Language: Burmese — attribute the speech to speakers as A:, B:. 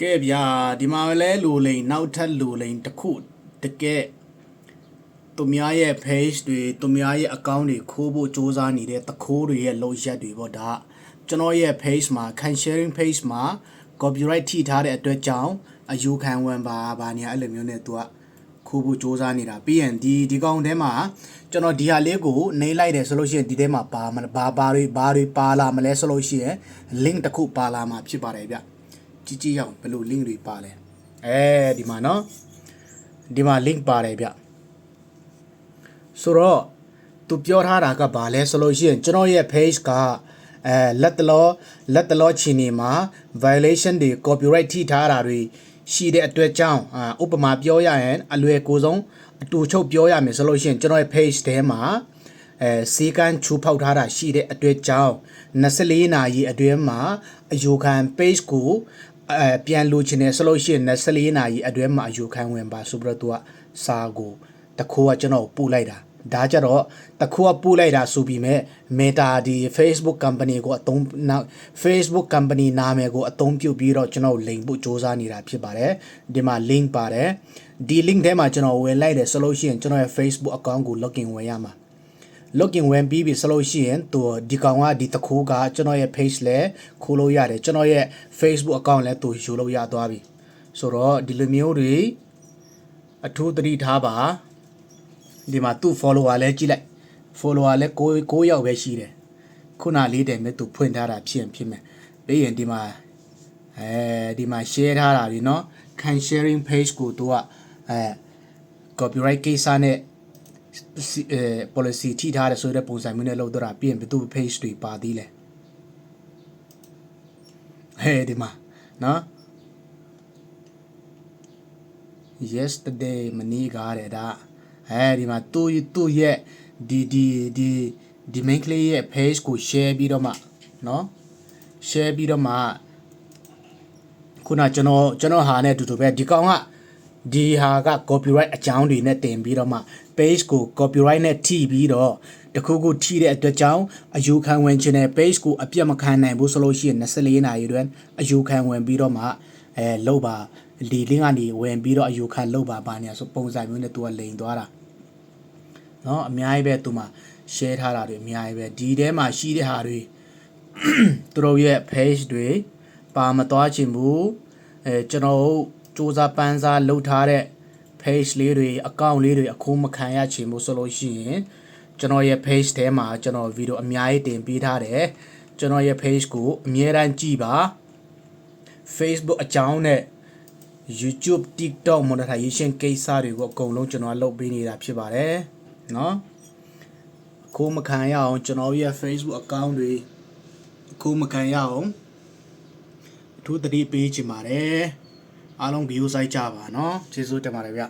A: ကဲဗျာဒီမှာလဲလူလိန်နောက်ထပ်လူလိန်တစ်ခုတကယ်သူများရဲ့ page တွေသူများရဲ့ account တွေခိုးဖို့စ조사နေတဲ့တခိုးတွေရဲ့လုံရက်တွေပေါ့ဒါကျွန်တော်ရဲ့ page မှာ can sharing page မှာ copyright ထိထားတဲ့အတွက်ကြောင့်အယူခံဝင်ပါဗာနေအဲ့လိုမျိုးနဲ့သူကခိုးဖို့စ조사နေတာပြီးရင်ဒီဒီကောင်ထဲမှာကျွန်တော်ဒီဟာလေးကိုနှိမ့်လိုက်တယ်ဆိုလို့ရှိရင်ဒီထဲမှာပါမဘာဘာတွေဘာတွေပါလာမလဲဆိုလို့ရှိရင် link တစ်ခုပါလာမှာဖြစ်ပါတယ်ဗျ ကြီးကြီးရောက်ဘယ်လို link တွေပါလဲအဲဒီမှာနော်ဒီမှာ link ပါတယ်ဗျဆိုတော့သူပြောထားတာကဘာလဲဆိုလို့ရှိရင်ကျွန်တော်ရဲ့ page ကအဲလက်တလောလက်တလောချီနေမှာ violation တွေ copyright ထိထားတာတွေရှိတဲ့အတွက်ကြောင့်ဥပမာပြောရရင်အလွယ်ကိုဆုံးအတူချုပ်ပြောရမယ်ဆိုလို့ရှိရင်ကျွန်တော်ရဲ့ page ထဲမှာအဲစီကန်းချူဖောက်ထားတာရှိတဲ့အတွက်ကြောင့်24နာရီအတွင်းမှာအယူခံ page ကို အဲပြန်လိုချင်တယ်ဆိုလို့ရှိရင်24နာရီအတွင်းမှာအယူခံဝင်ပါဆိုပြီးတော့သူကစာကိုတခိုးကကျွန်တော်ပို့လိုက်တာဒါကြတော့တခိုးကပို့လိုက်တာဆိုပြီးမဲ့ Meta ဒီ Facebook company ကိုအသုံးနောက် Facebook company နာမည်ကိုအသုံးပြုပြီးတော့ကျွန်တော်လိန်ဖို့စ조사နေတာဖြစ်ပါတယ်ဒီမှာ link ပါတယ်ဒီ link ထဲမှာကျွန်တော်ဝင်လိုက်တယ်ဆိုလို့ရှိရင်ကျွန်တော်ရဲ့ Facebook account ကို login ဝင်ရမှာ login ဝင်ပြီးပြီဆိုလို့ရှိရင်သူဒီကောင်ကဒီတခိုးကကျွန်တော်ရဲ့ page လဲခိုးလို့ရတယ်ကျွန်တော်ရဲ့ Facebook account လဲသူယူလို့ရသွားပြီဆိုတော့ဒီလိုမျိုးတွေအထူးသတိထားပါဒီမှာသူ့ follower လဲကြည့်လိုက် follower လဲ9 9ယောက်ပဲရှိတယ်ခုနလေးတယ်မဲ့သူဖွင့်ထားတာဖြစ်ရင်ဖြစ်မယ်ပြီးရင်ဒီမှာအဲဒီမှာ share ထားတာဒီเนาะ can sharing page ကိုသူကအဲ copyright ကိစ္စနဲ့ အဲ policy ထိထားတယ်ဆိုတဲ့ပုံစံမျိုးနဲ့လုပ်တော့တာပြီးရင်ဘယ်သူ page တွေပါသေးလဲဟဲ့ဒီမှာနော် yesterday မနေ့ကတဲ့ဒါအဲဒီမှာသူသူရဲ့ဒီဒီဒီဒီ main ကလေးရဲ့ page ကို share ပြီးတော့မှနော် share ပြီးတော့မှခုနကျွန်တော်ကျွန်တော်ဟာနဲ့အတူတူပဲဒီကောင်က ဒီဟာက copyright အကြောင်းတွေနဲ့တင်ပြီးတော့မှ page ကို copyright နဲ့ထိပြီးတော့တခုခုထိတဲ့အတွက်ကြောင့်အယူခံဝင်ခြင်းနဲ့ page ကိုအပြတ်မခံနိုင်ဘူးဆိုလို့ရှိရင်24နာရီတွင်အယူခံဝင်ပြီးတော့မှအဲလောက်ပါဒီ link ကနေဝင်ပြီးတော့အယူခံလောက်ပါပါနေဆိုပုံစံမျိုးနဲ့သူကလိန်သွားတာเนาะအများကြီးပဲသူမှ share ထားတာတွေအများကြီးပဲဒီထဲမှာရှိတဲ့ဟာတွေ သူတို့ရဲ့ page တွေပါမသွားချင်ဘူးအဲကျွန်တော်တို့ စူးစမ်းပန်းစားလုပ်ထားတဲ့ page လေးတွေ account လေးတွေအခုမခံရချင်ဘူးဆိုလို့ရှိရင်ကျွန်တော်ရဲ့ page ထဲမှာကျွန်တော်ဗီဒီယိုအများကြီးတင်ပေးထားတယ်ကျွန်တော်ရဲ့ page ကိုအမြဲတမ်းကြည့်ပါ Facebook အကြောင်းနဲ့ YouTube TikTok monetization ကိစ္စတွေကိုအကုန်လုံးကျွန်တော်လုပ်ပေးနေတာဖြစ်ပါတယ်เนาะအခုမခံရအောင်ကျွန်တော်ရဲ့ Facebook account တွေအခုမခံရအောင်အထူးသတိပေးချင်ပါတယ် အားလုံး view စိုက်ကြပါเนาะကျေးဇူးတင်ပါတယ်ဗျ